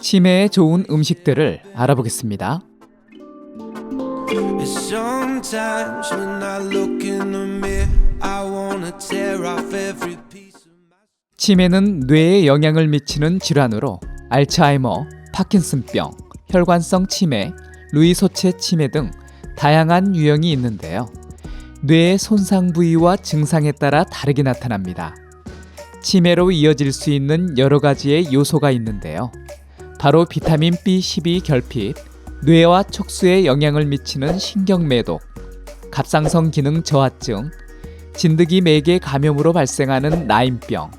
치매에 좋은 음식들을 알아보겠습니다. And sometimes when I look in the mirror, I wanna tear off every piece of my. 치매는 뇌에 영향을 미치는 질환으로 알츠하이머, 파킨슨병, 혈관성 치매, 루이 소체 치매 등 다양한 유형이 있는데요. 뇌의 손상 부위와 증상에 따라 다르게 나타납니다. 치매로 이어질 수 있는 여러 가지의 요소가 있는데요. 바로 비타민 B12 결핍, 뇌와 촉수에 영향을 미치는 신경 매독, 갑상선 기능 저하증, 진드기 매개 감염으로 발생하는 라임병,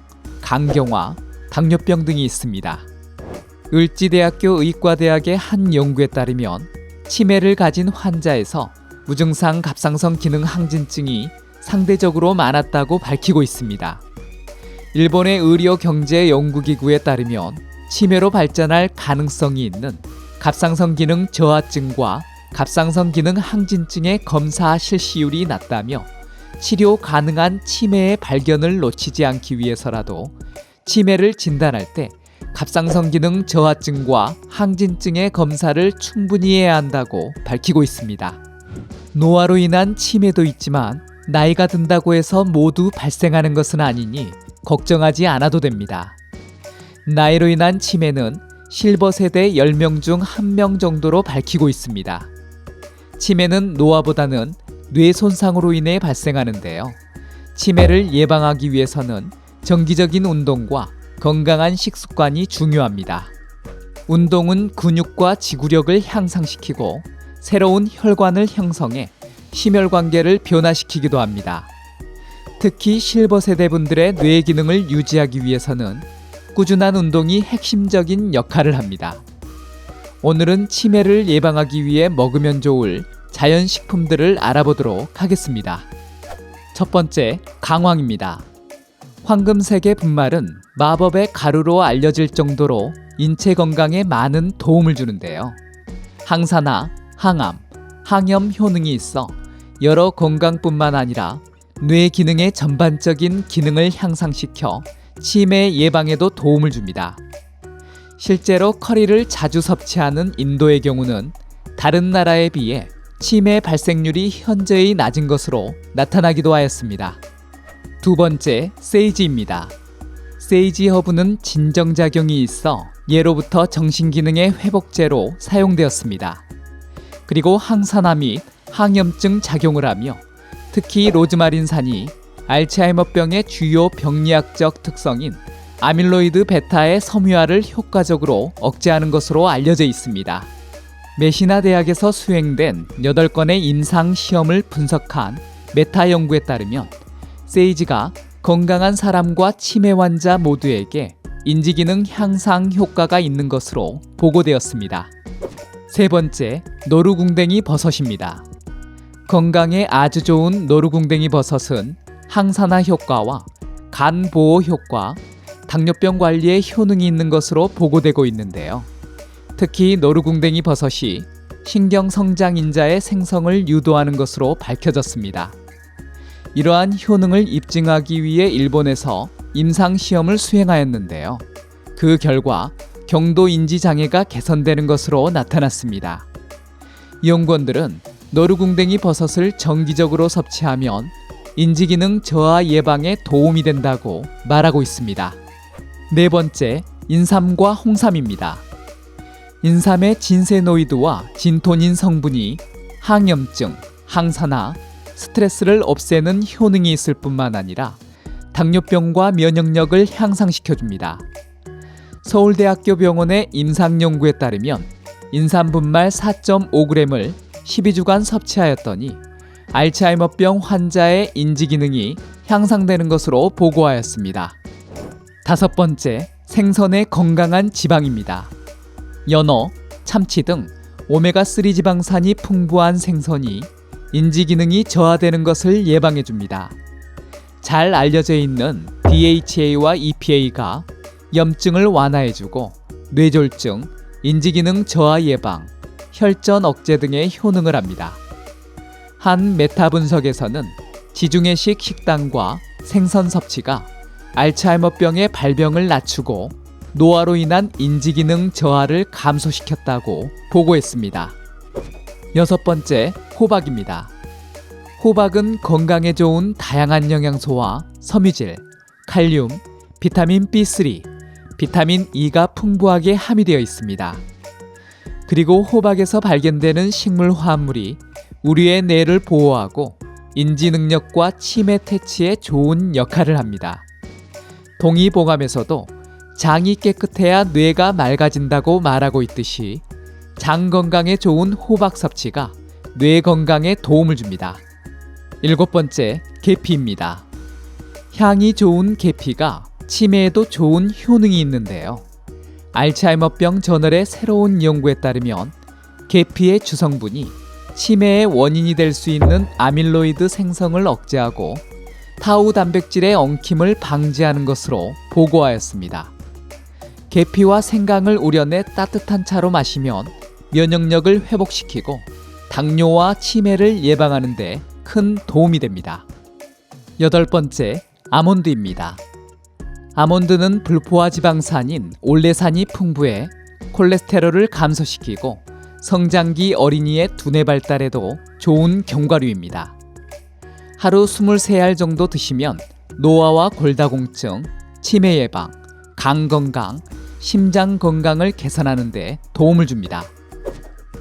강경화, 당뇨병 등이 있습니다. 을지대학교 의과대학의 한 연구에 따르면 치매를 가진 환자에서 무증상 갑상선 기능 항진증이 상대적으로 많았다고 밝히고 있습니다. 일본의 의료 경제 연구기구에 따르면 치매로 발전할 가능성이 있는 갑상선 기능 저하증과 갑상선 기능 항진증의 검사 실시율이 낮다며 치료 가능한 치매의 발견을 놓치지 않기 위해서라도 치매를 진단할 때 갑상선 기능 저하증과 항진증의 검사를 충분히 해야 한다고 밝히고 있습니다. 노화로 인한 치매도 있지만 나이가 든다고 해서 모두 발생하는 것은 아니니 걱정하지 않아도 됩니다. 나이로 인한 치매는 실버 세대 10명 중 1명 정도로 밝히고 있습니다. 치매는 노화보다는 뇌 손상으로 인해 발생하는데요. 치매를 예방하기 위해서는 정기적인 운동과 건강한 식습관이 중요합니다. 운동은 근육과 지구력을 향상시키고 새로운 혈관을 형성해 심혈 관계를 변화시키기도 합니다. 특히 실버 세대 분들의 뇌 기능을 유지하기 위해서는 꾸준한 운동이 핵심적인 역할을 합니다. 오늘은 치매를 예방하기 위해 먹으면 좋을 자연 식품들을 알아보도록 하겠습니다. 첫 번째, 강황입니다. 황금색의 분말은 마법의 가루로 알려질 정도로 인체 건강에 많은 도움을 주는데요. 항산화, 항암, 항염 효능이 있어 여러 건강뿐만 아니라 뇌 기능의 전반적인 기능을 향상시켜 치매 예방에도 도움을 줍니다. 실제로 커리를 자주 섭취하는 인도의 경우는 다른 나라에 비해 치매 발생률이 현저히 낮은 것으로 나타나기도 하였습니다. 두 번째, 세이지입니다. 세이지 허브는 진정작용이 있어 예로부터 정신기능의 회복제로 사용되었습니다. 그리고 항산화 및 항염증 작용을 하며 특히 로즈마린산이 알츠하이머병의 주요 병리학적 특성인 아밀로이드 베타의 섬유화를 효과적으로 억제하는 것으로 알려져 있습니다. 메시나 대학에서 수행된 8건의 임상 시험을 분석한 메타 연구에 따르면 세이지가 건강한 사람과 치매 환자 모두에게 인지기능 향상 효과가 있는 것으로 보고되었습니다. 세 번째, 노루궁뎅이 버섯입니다. 건강에 아주 좋은 노루궁뎅이 버섯은 항산화 효과와 간 보호 효과, 당뇨병 관리에 효능이 있는 것으로 보고되고 있는데요. 특히 노루궁뎅이 버섯이 신경 성장 인자의 생성을 유도하는 것으로 밝혀졌습니다. 이러한 효능을 입증하기 위해 일본에서 임상 시험을 수행하였는데요. 그 결과 경도 인지 장애가 개선되는 것으로 나타났습니다. 연구원들은 노루궁뎅이 버섯을 정기적으로 섭취하면 인지기능 저하 예방에 도움이 된다고 말하고 있습니다. 네 번째, 인삼과 홍삼입니다. 인삼의 진세노이드와 진토닌 성분이 항염증, 항산화, 스트레스를 없애는 효능이 있을 뿐만 아니라 당뇨병과 면역력을 향상시켜줍니다. 서울대학교 병원의 임상연구에 따르면 인삼 분말 4.5g을 12주간 섭취하였더니 알츠하이머병 환자의 인지 기능이 향상되는 것으로 보고하였습니다. 다섯 번째, 생선의 건강한 지방입니다. 연어, 참치 등 오메가3 지방산이 풍부한 생선이 인지 기능이 저하되는 것을 예방해 줍니다. 잘 알려져 있는 DHA와 EPA가 염증을 완화해 주고 뇌졸중, 인지 기능 저하 예방, 혈전 억제 등의 효능을 합니다. 한 메타 분석에서는 지중해식 식단과 생선 섭취가 알츠하이머병의 발병을 낮추고 노화로 인한 인지기능 저하를 감소시켰다고 보고했습니다. 여섯 번째, 호박입니다. 호박은 건강에 좋은 다양한 영양소와 섬유질, 칼륨, 비타민 B3, 비타민 E가 풍부하게 함유되어 있습니다. 그리고 호박에서 발견되는 식물 화합물이 우리의 뇌를 보호하고 인지 능력과 치매 퇴치에 좋은 역할을 합니다. 동의보감에서도 장이 깨끗해야 뇌가 맑아진다고 말하고 있듯이 장 건강에 좋은 호박 섭취가 뇌 건강에 도움을 줍니다. 일곱 번째, 계피입니다. 향이 좋은 계피가 치매에도 좋은 효능이 있는데요. 알츠하이머병 저널의 새로운 연구에 따르면 계피의 주성분이 치매의 원인이 될 수 있는 아밀로이드 생성을 억제하고 타우 단백질의 엉킴을 방지하는 것으로 보고하였습니다. 계피와 생강을 우려내 따뜻한 차로 마시면 면역력을 회복시키고 당뇨와 치매를 예방하는 데 큰 도움이 됩니다. 여덟 번째, 아몬드입니다. 아몬드는 불포화 지방산인 올레산이 풍부해 콜레스테롤을 감소시키고 성장기 어린이의 두뇌 발달에도 좋은 견과류입니다. 하루 23알 정도 드시면 노화와 골다공증, 치매 예방, 간 건강, 심장 건강을 개선하는 데 도움을 줍니다.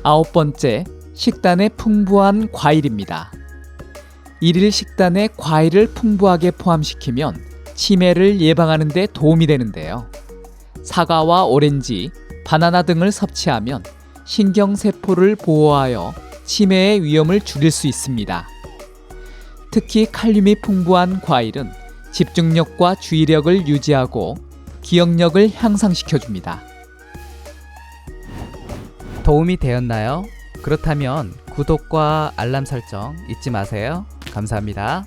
아홉 번째, 식단에 풍부한 과일입니다. 일일 식단에 과일을 풍부하게 포함시키면 치매를 예방하는 데 도움이 되는데요. 사과와 오렌지, 바나나 등을 섭취하면 신경세포를 보호하여 치매의 위험을 줄일 수 있습니다. 특히 칼륨이 풍부한 과일은 집중력과 주의력을 유지하고 기억력을 향상시켜줍니다. 도움이 되었나요? 그렇다면 구독과 알람 설정 잊지 마세요. 감사합니다.